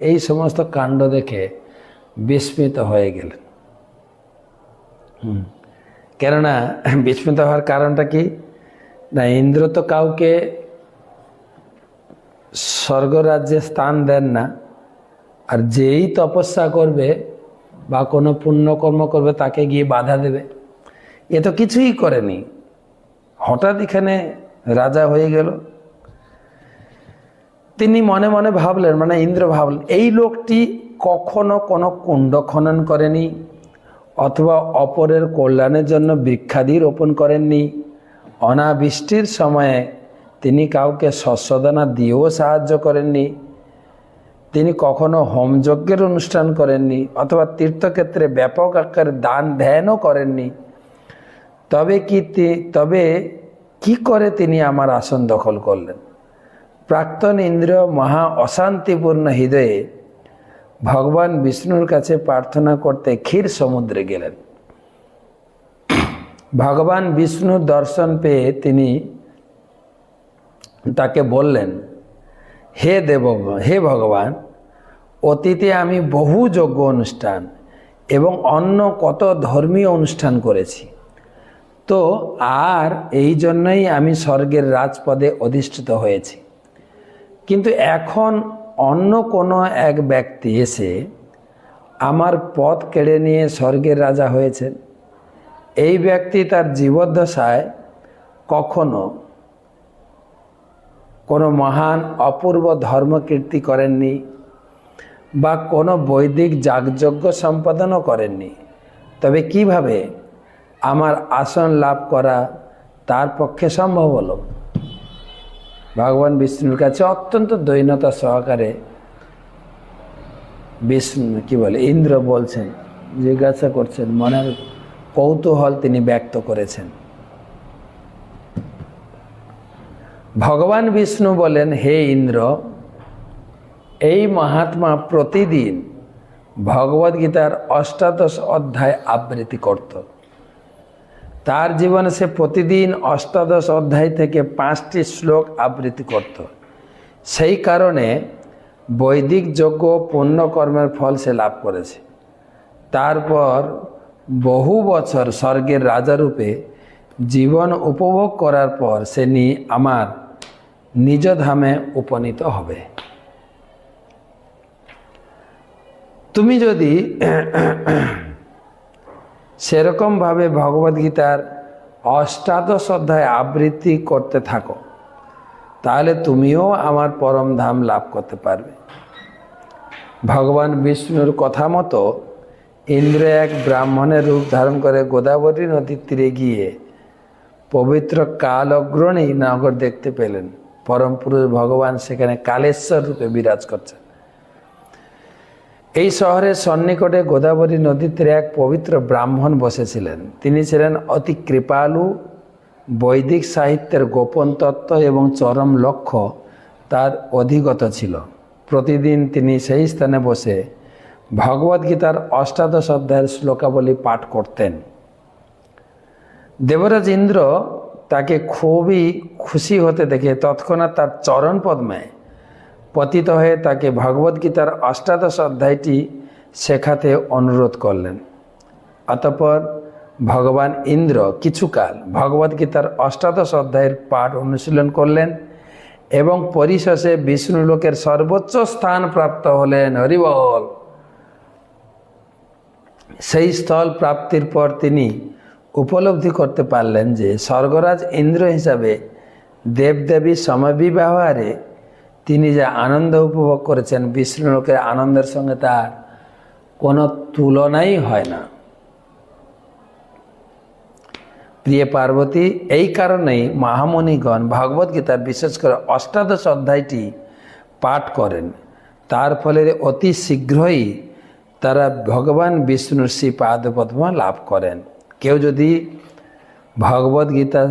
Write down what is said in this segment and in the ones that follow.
এই সমস্ত কাণ্ড দেখে বিস্মিত হয়ে গেলেন। কেননা বিস্মিত হওয়ার কারণটা কি? না, ইন্দ্র তো কাউকে স্বর্গরাজ্যে স্থান দেন না। আর যেই তপস্যা করবে বা কোনো পুণ্যকর্ম করবে, তাকে গিয়ে বাধা দেবে। এ তো কিছুই করেনি। হঠাৎ এখানে রাজা হয়ে গেল। তিনি মনে মনে ভাবলেন মানে ইন্দ্র ভাবলেন, এই লোকটি কখনো কোনো কুণ্ড খনন করেনি অথবা অপরের কল্যাণের জন্য বৃক্ষাদি রোপণ করেননি। অনাবৃষ্টির সময়ে তিনি কাউকে শস্যদানা দিয়েও সাহায্য করেননি। তিনি কখনো হোমযজ্ঞের অনুষ্ঠান করেননি অথবা তীর্থক্ষেত্রে ব্যাপক আকারে দান ধ্যানও করেননি। তবে কি তবে কি করে তিনি আমার আসন দখল করলেন? প্রাক্তন ইন্দ্র মহা অশান্তিপূর্ণ হৃদয়ে ভগবান বিষ্ণুর কাছে প্রার্থনা করতে ক্ষীর সমুদ্রে গেলেন। ভগবান বিষ্ণুর দর্শন পেয়ে তিনি তাকে বললেন, হে দেব, হে ভগবান, অতীতে আমি বহু যজ্ঞ অনুষ্ঠান এবং অন্য কত ধর্মীয় অনুষ্ঠান করেছি। তো আর এই জন্যই আমি স্বর্গের রাজপদে অধিষ্ঠিত হয়েছি। কিন্তু এখন অন্য কোনো এক ব্যক্তি এসে আমার পথ কেড়ে নিয়ে স্বর্গের রাজা হয়েছেন। এই ব্যক্তি তার জীবদ্দশায় কখনো কোনো মহান অপূর্ব ধর্মকীর্তি করেননি বা কোনো বৈদিক যাগযজ্ঞ সম্পাদনও করেননি। তবে কীভাবে আমার আসন লাভ করা তার পক্ষে সম্ভব হলো? ভগবান বিষ্ণুর কাছে অত্যন্ত দৈনতা সহকারে বিষ্ণু, কি বলে, ইন্দ্র বলছেন, জিজ্ঞাসা করছেন, মনের কৌতূহল তিনি ব্যক্ত করেছেন। ভগবান বিষ্ণু বলেন, হে ইন্দ্র, এই মহাত্মা প্রতিদিন ভগবদ্গীতার অষ্টাদশ অধ্যায় আবৃত্তি করত। তার জীবনে সে প্রতিদিন অষ্টাদশ অধ্যায় থেকে পাঁচটি শ্লোক আবৃত্তি করত। সেই কারণে বৈদিক যজ্ঞ পুণ্যকর্মের ফল সে লাভ করেছে। তারপর বহু বছর স্বর্গের রাজারূপে জীবন উপভোগ করার পর সে নি আমার নিজ ধামে উপনীত হবে। তুমি যদি সেরকমভাবে ভগবদ্গীতার অষ্টাদশ অধ্যায় আবৃত্তি করতে থাকো। তাহলে তুমিও আমার পরম ধাম লাভ করতে পারবে। ভগবান বিষ্ণুর কথা মতো ইন্দ্র এক ব্রাহ্মণের রূপ ধারণ করে গোদাবরী নদীর তীরে গিয়ে পবিত্র কাল অগ্রণী নগর দেখতে পেলেন। পরম পুরুষ ভগবান সেখানে কালেশ্বর রূপে বিরাজ করছেন। এই শহরের সন্নিকটে গোদাবরী নদীর তীরে এক পবিত্র ব্রাহ্মণ বসেছিলেন। তিনি ছিলেন অতি কৃপালু, বৈদিক সাহিত্যের গোপন তত্ত্ব এবং চরম লক্ষ্য তার অধিগত ছিল। প্রতিদিন তিনি সেই স্থানে বসে ভগবদ্গীতার অষ্টাদশ অধ্যায়ের শ্লোকাবলী পাঠ করতেন। দেবরাজ ইন্দ্র তাকে খুবই খুশি হতে দেখে তৎক্ষণাৎ তার চরণ পদ্মে পতিত হয়ে তাকে ভগবদ্গীতার অষ্টাদশ অধ্যায়টি শেখাতে অনুরোধ করলেন। অতঃপর ভগবান ইন্দ্র কিছুকাল ভগবদ্গীতার অষ্টাদশ অধ্যায়ের পাঠ অনুশীলন করলেন এবং পরিশেষে বিষ্ণুলোকের সর্বোচ্চ স্থান প্রাপ্ত হলেন হরিবল। সেই স্থল প্রাপ্তির পর তিনি উপলব্ধি করতে পারলেন যে স্বর্গরাজ ইন্দ্র হিসাবে দেবদেবী সমবিব্যবহারে তিনি যে আনন্দ উপভোগ করেছেন বিষ্ণুলোকের আনন্দের সঙ্গে তার কোনো তুলনাই হয় না। প্রিয় পার্বতী, এই কারণেই মহামণিগণ ভগবদ্গীতার বিশেষ করে অষ্টাদশ অধ্যায়টি পাঠ করেন। তার ফলে অতি শীঘ্রই তারা ভগবান বিষ্ণুর শ্রী পাদপদ্ম লাভ করেন। কেউ যদি ভগবদ্গীতা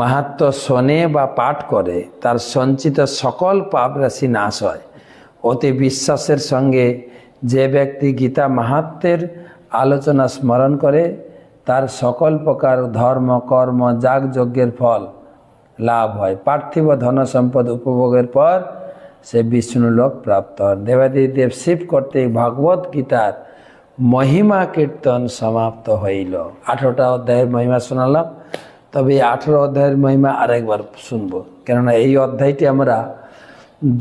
মাহাত্ম শোনে বা পাঠ করে, তার সঞ্চিত সকল পাপ রাশি নাশ হয়। অতি বিশ্বাসের সঙ্গে যে ব্যক্তি গীতা মাহাত্মের আলোচনা স্মরণ করে, তার সকল প্রকার ধর্ম, কর্ম যাগযজ্ঞের ফল লাভ হয়। পার্থিব ধন সম্পদ উপভোগের পর সে বিষ্ণু লোক প্রাপ্ত হন। দেবাদিদেব শিব কর্তৃক ভগবত গীতার মহিমা কীর্তন সমাপ্ত হইল। আঠেরোটা অধ্যায়ের মহিমা শোনালাম। তবে এই আঠেরো অধ্যায়ের মহিমা আরেকবার শুনব। কেননা এই অধ্যায়টি আমরা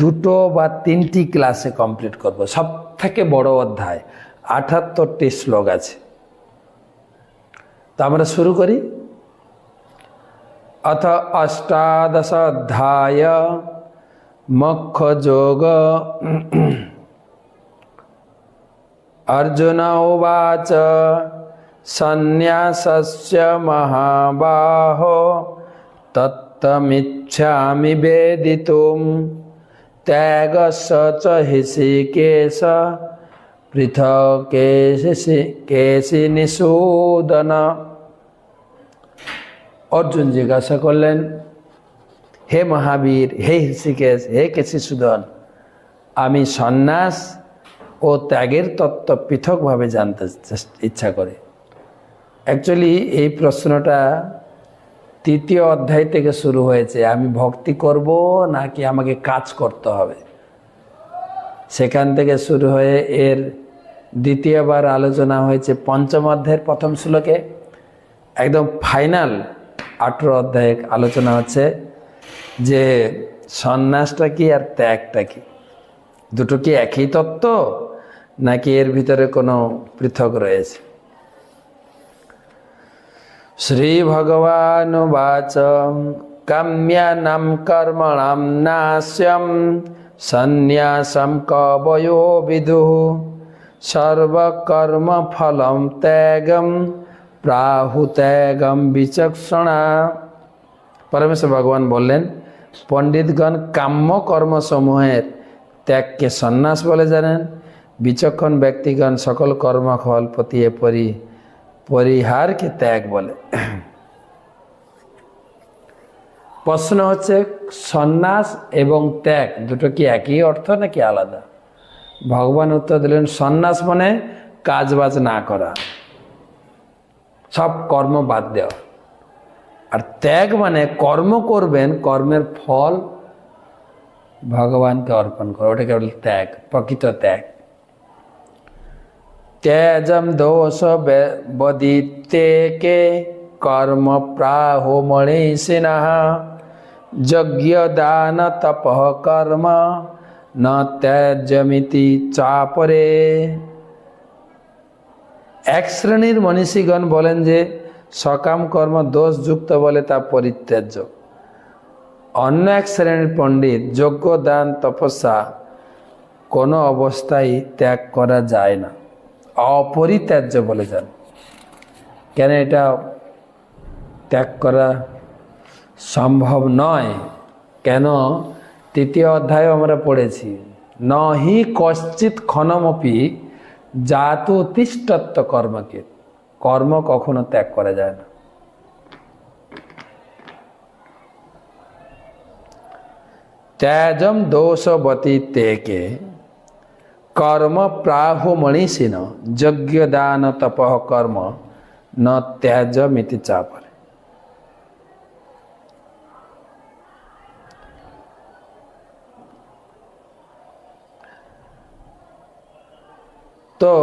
দুটো বা তিনটি ক্লাসে কমপ্লিট করব। সব থেকে বড় অধ্যায় আঠাত্তরটি শ্লোক আছে। তো আমরা শুরু করি। অথ অষ্টাদশ অধ্যায় মক্ষ যোগ অর্জুন উবাচ। सन्न्यासस्य महाबाहो तत्तमिच्छामि वेदितुं त्यागस्य च हृषिकेश पृथकेशि केशि निषूदन অর্জুন জিজ্ঞাসা করলেন হে মহাবীর হে হৃষিকেশ হে কেশিসুদন আমি সন্ন্যাস ও ত্যাগের তত্ত্ব পৃথকভাবে জানতে চেস- ইচ্ছা করে অ্যাকচুয়ালি এই প্রশ্নটা তৃতীয় অধ্যায় থেকে শুরু হয়েছে। আমি ভক্তি করব নাকি আমাকে কাজ করতে হবে? সেখান থেকে শুরু হয়ে এর দ্বিতীয়বার আলোচনা হয়েছে পঞ্চম অধ্যায়ের প্রথম শ্লোকে। একদম ফাইনাল আঠেরো অধ্যায়ে আলোচনা হচ্ছে যে, সন্ন্যাসটা কি আর ত্যাগটা কি? দুটো কি একই তত্ত্ব? নাকি এর ভিতরে কোনো পৃথক রয়েছে? কর্মণাম নাস্যম সন্ন্যাসম কবয়ো বিদু সর্বকর্ম ফলম ত্যাগম প্রাহুত্যাগম বিচক্ষণা পরমেশ্বর ভগবান বললেন পণ্ডিতগণ কাম্য কর্মসমূহের ত্যাগকে সন্ন্যাস বলে জানেন বিচক্ষণ ব্যক্তিগণ সকল কর্মফল পতিয়ে পরি পরিহারকে ত্যাগ বলে। প্রশ্ন হচ্ছে, সন্ন্যাস এবং ত্যাগ দুটো কি একই অর্থ নাকি আলাদা? ভগবান উত্তর দিলেন, সন্ন্যাস মানে কাজ বাজ না করা, সব কর্ম বাদ দেওয়া। আর ত্যাগ মানে কর্ম করবেন, কর্মের ফল ভগবানকে অর্পণ করা, ওটাকে বলে ত্যাগ, প্রকৃত ত্যাগ। ত্যাজম দোষ বদিতে কে? কর্ম প্রাহো মণিষিণা। যজ্ঞ দান তপ কর্ম, ন ত্যাজ্যমিতি চাপরে। এক শ্রেণির মনীষীগণ বলেন যে, সকাম কর্ম দোষযুক্ত বলে তা পরিত্যাজ্য। অন্য এক শ্রেণির পণ্ডিত, যজ্ঞ দান তপস্যা কোনো অবস্থায় ত্যাগ করা যায় না। অপরিত্যাজ্য বলে যান। কেন এটা ত্যাগ করা সম্ভব নয়? কেন? তৃতীয় অধ্যায়ে আমরা পড়েছি, নহি কশ্চিৎ ক্ষণমপি জাত তিষ্টত্ব কর্মকে। কর্ম কখনো ত্যাগ করা যায় না। ত্যাজম দোষবতী তেকে কর্ম প্রাহু মণিষিন যজ্ঞ দান তপ কর্ম ন ত্যাজমিতি চাপরে তো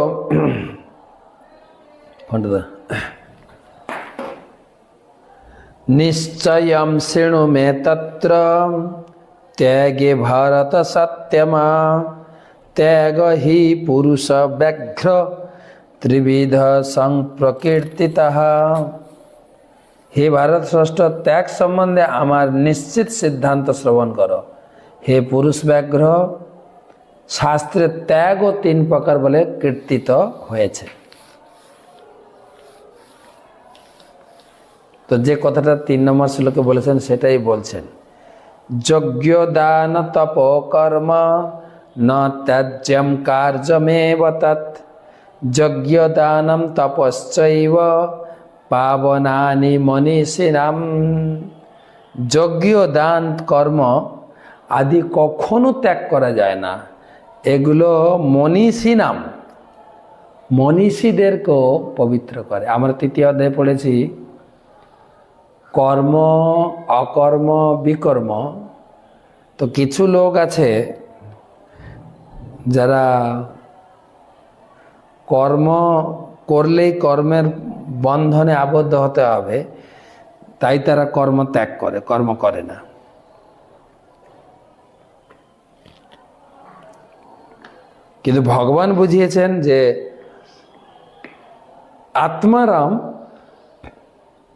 ফোনটা দাও। নিশ্চয়ম শৃণু মে তত্র ত্যাগে ভারত সত্যমা ত্যাগ হি পুরুষ ব্যাঘ্র ত্রিবিধ সংপ্রকীর্তিত হে ভারত শ্রেষ্ঠ ত্যাগ সম্বন্ধে আমার নিশ্চিত সিদ্ধান্ত শ্রবণ করো। হে পুরুষ ব্যাঘ্র, শাস্ত্রে ত্যাগ ও তিন প্রকার বলে কীর্তিত হয়েছে। তো যে কথাটা তিন নম্বর শ্লোকে বলেছেন, সেটাই বলছেন। যজ্ঞ দান তপ কর্ম ন ত্যাজ্যম কার্যমেব তৎ যজ্ঞ দানম তপশ্চৈব পাবনানি মনীষিনাম যজ্ঞ দান কর্ম আদি কখনো ত্যাগ করা যায় না এগুলো মনীষী নাম মনীষীদেরকেও পবিত্র করে আমরা তৃতীয় অধ্যায়ে পড়েছি কর্ম অকর্ম বিকর্ম তো কিছু লোক আছে যারা কর্ম করলেই কর্মের বন্ধনে আবদ্ধ হতে হবে, তাই তারা কর্ম ত্যাগ করে, কর্ম করে না। কিন্তু ভগবান বুঝিয়েছেন যে আত্মারাম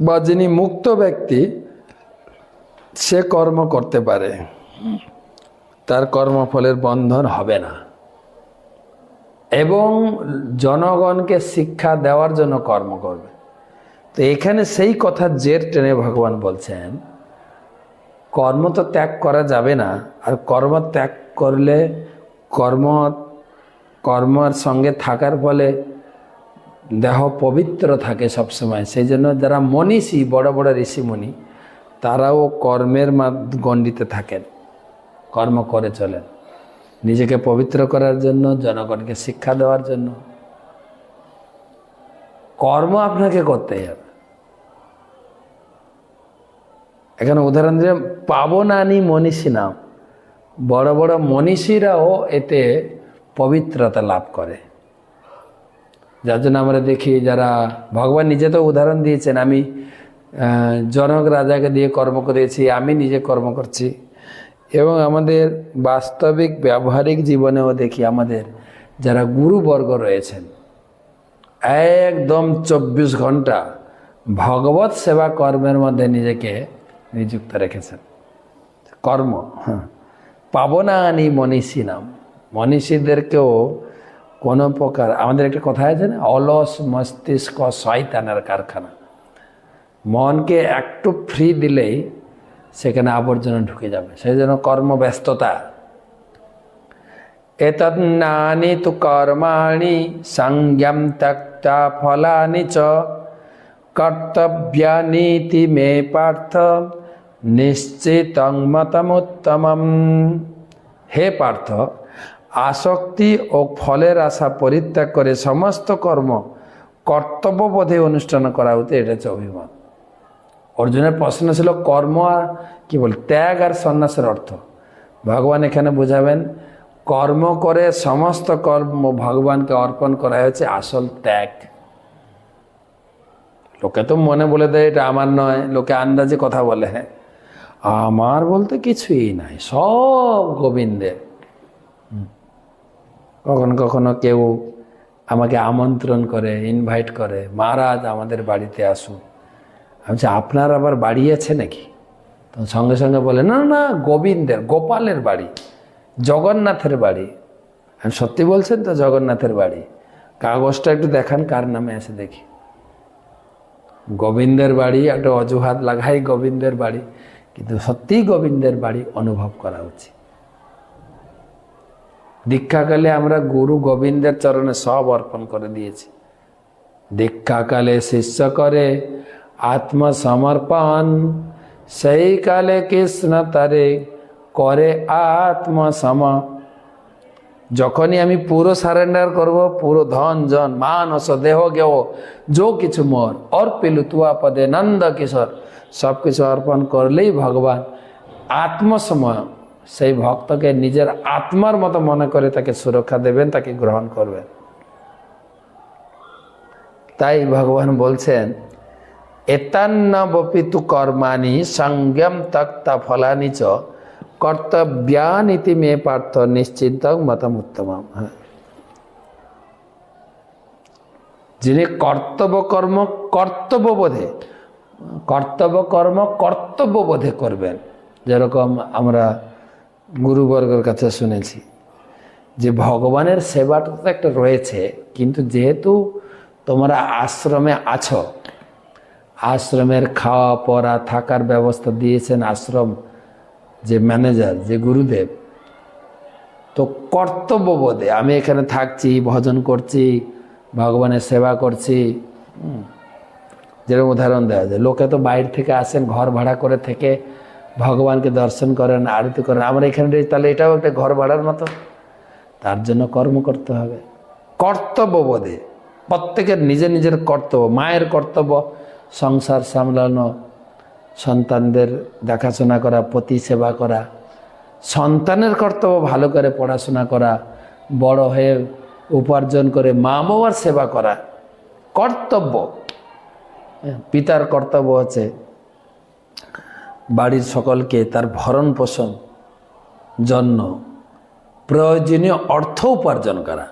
বা যিনি মুক্ত ব্যক্তি, সে কর্ম করতে পারে। তার কর্মফলের বন্ধন হবে না। এবং জনগণকে শিক্ষা দেওয়ার জন্য কর্ম করবে। তো এখানে সেই কথা জের টেনে ভগবান বলছেন, কর্ম তো ত্যাগ করা যাবে না, আর কর্ম ত্যাগ করলে কর্ম, কর্মের সঙ্গে থাকার ফলে দেহ পবিত্র থাকে সবসময়। সেই জন্য যারা মনীষী, বড় বড় ঋষিমণি তারাও কর্মের মাধ্য গণ্ডিতে থাকেন, কর্ম করে চলেন। নিজেকে পবিত্র করার জন্য, জনগণকে শিক্ষা দেওয়ার জন্য। কর্ম আপনাকে করতেই হবে। এখানে উদাহরণ দিয়ে পাবনানি মনীষী নাম। বড় বড় মনীষীরাও এতে পবিত্রতা লাভ করে। যার জন্য আমরা দেখি, যারা ভগবান নিজে তো উদাহরণ দিয়েছেন, আমি জনক রাজাকে দিয়ে কর্ম করেছি, আমি নিজে কর্ম করছি। এবং আমাদের বাস্তবিক ব্যবহারিক জীবনেও দেখি আমাদের যারা গুরুবর্গ রয়েছেন, একদম চব্বিশ ঘণ্টা ভগবত সেবা কর্মের মধ্যে নিজেকে নিযুক্ত রেখেছেন। কর্ম হ্যাঁ। পাবনানি মনীষী নাম মনীষীদেরকেও কোনো প্রকার, আমাদের একটা কথা আছে না, অলস মস্তিষ্ক শয়তানের কারখানা। মনকে একটু ফ্রি দিলেই সেখানে আবর্জনা ঢুকে যাবে। সেই জন্য কর্মব্যস্ততা। এতন্নানি তু কর্মাণি সংযম ত্যক্তা ফলানি চ কর্তব্যানীতি মে পার্থ নিশ্চিত মতমুত্তমম। হে পার্থ, আসক্তি ও ফলের আশা পরিত্যাগ করে সমস্ত কর্ম কর্তব্যবোধে অনুষ্ঠান করা হতে এটা হচ্ছে অভিমত। অর্জুনের প্রশ্ন ছিল কর্ম আর কি বল, ত্যাগ আর সন্ন্যাসের অর্থ। ভগবান এখানে বোঝাবেন, কর্ম করে সমস্ত কর্ম ভগবানকে অর্পণ করা হয়েছে, আসল ত্যাগ। লোকে তো মনে বলে দেয় এটা আমার নয়, লোকে আন্দাজে কথা বলে হ্যাঁ। আমার বলতে কিছুই নাই, সব গোবিন্দের। কখনো কখনো কেউ আমাকে আমন্ত্রণ করে ইনভাইট করে, মহারাজ আমাদের বাড়িতে আসুন। আমি আপনার আবার বাড়ি আছে নাকি? তো সঙ্গে সঙ্গে বলে, না না, গোবিন্দের, গোপালের বাড়ি, জগন্নাথের বাড়ি। আমি, সত্যি বলছেন তো জগন্নাথের বাড়ি? কাগজটা একটু দেখান, কার নামে আছে দেখি। গোবিন্দের বাড়ি, একটা অজুহাত লাগাই গোবিন্দের বাড়ি, কিন্তু সত্যিই গোবিন্দের বাড়ি অনুভব করা উচিত। দীক্ষাকালে আমরা গুরু গোবিন্দের চরণে সব অর্পণ করে দিয়েছি। দীক্ষাকালে শিষ্য করে আত্মসমর্পণ সেই কালে কৃষ্ণ তারে করে আত্মসম যখনই আমি পুরো সারেন্ডার করব, পুরো ধন, জন মানস দেহ গেহ যো কিছু মোর, অর্পিলু, তুয়া, পদে, নন্দ, কিশোর, সব কিছু অর্পণ করলেই ভগবান আত্মসময় সেই ভক্তকে নিজের আত্মার মতো মনে করে তাকে সুরক্ষা দেবেন, তাকে গ্রহণ করবেন। তাই ভগবান বলছেন এতান্ন বপিতু কর্মাণি সংযম তক্তা ফলানি চ কর্তব্যানীতি মে পার্থ নিশ্চিন্ত মতম উত্তম হ্যাঁ। যিনি কর্তব্য কর্ম কর্তব্যবোধে কর্তব্য কর্ম কর্তব্যবোধে করবেন, যেরকম আমরা গুরুবর্গের কাছে শুনেছি, যে ভগবানের সেবাটা তো একটা রয়েছে, কিন্তু যেহেতু তোমরা আশ্রমে আছো আশ্রমের খাওয়া, পড়া, থাকার ব্যবস্থা দিয়েছেন আশ্রম যে ম্যানেজার, যে গুরুদেব। তো কর্তব্যবোধে আমি এখানে থাকছি, ভজন করছি, ভগবানের সেবা করছি। যেরকম উদাহরণ দেওয়া যায়, লোকে তো বাইরে থেকে আসেন, ঘর ভাড়া করে থেকে ভগবানকে দর্শন করেন, আরতি করেন। আমরা এখানে তাহলে এটাও একটা ঘর ভাড়ার মতো? তার জন্য কর্ম করতে হবে। কর্তব্যবোধে প্রত্যেকের নিজের নিজের কর্তব্য, মায়ের কর্তব্য। সংসার সামলানো সন্তানদের দেখাশোনা করা পতি সেবা করা সন্তানের কর্তব্য ভালো করে পড়াশোনা করা বড় হয়ে উপার্জন করে মা বাবার সেবা করা কর্তব্য। হ্যাঁ, পিতার কর্তব্য হচ্ছে বাড়ির সকলকে তার ভরণ পোষণ জন্য প্রয়োজনীয় অর্থ উপার্জন করা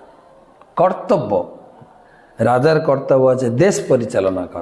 কর্তব্য। রাজার কর্তব্য আছে দেশ পরিচালনা করা।